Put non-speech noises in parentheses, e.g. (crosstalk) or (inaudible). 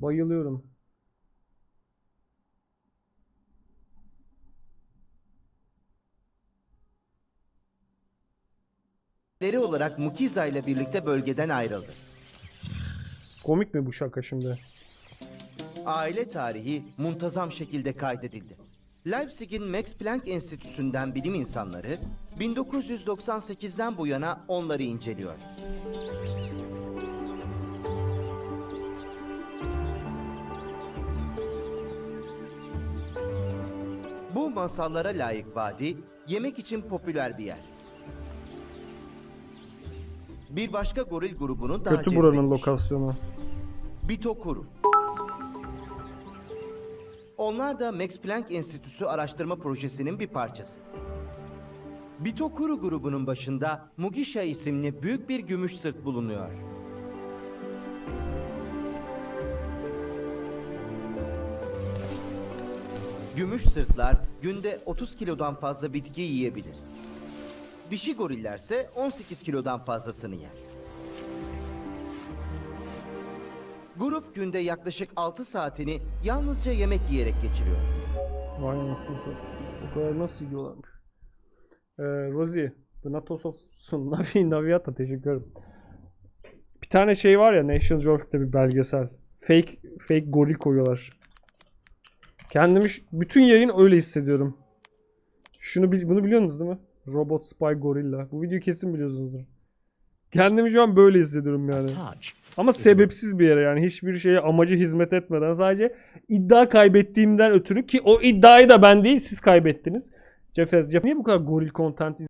Bayılıyorum. Leri olarak Mukiza ile birlikte bölgeden ayrıldı. Komik mi bu şaka şimdi? Aile tarihi muntazam şekilde kaydedildi. Leipzig'in Max Planck Enstitüsü'nden bilim insanları 1998'den bu yana onları inceliyor. Bu masallara layık vadi yemek için popüler bir yer. Bir başka goril grubunu daha Kötü buranın cezbetmiş. lokasyonu. Bitokuru. Onlar da Max Planck Enstitüsü araştırma projesinin bir parçası. Bitokuru grubunun başında Mugisha isimli büyük bir gümüş sırt bulunuyor. Gümüş sırtlar günde 30 kilodan fazla bitki yiyebilir. Dişi gorillerse 18 kilodan fazlasını yer. Grup günde yaklaşık 6 saatini yalnızca yemek yiyerek geçiriyor. Vay anasını satayım. O kadar nasıl yiyorlarmış. Ee, Rosie. Donatos of Sun. (laughs) Navi, Naviata teşekkür ederim. Bir tane şey var ya National Geographic'te bir belgesel. Fake fake goril koyuyorlar. Kendimi bütün yayın öyle hissediyorum. Şunu bunu biliyorsunuz değil mi? Robot Spy Gorilla. Bu videoyu kesin biliyorsunuzdur. Kendimi şu an böyle hissediyorum yani. Ama sebepsiz bir yere yani hiçbir şeye amacı hizmet etmeden sadece iddia kaybettiğimden ötürü ki o iddiayı da ben değil siz kaybettiniz. Cefer, Cefer niye bu kadar goril content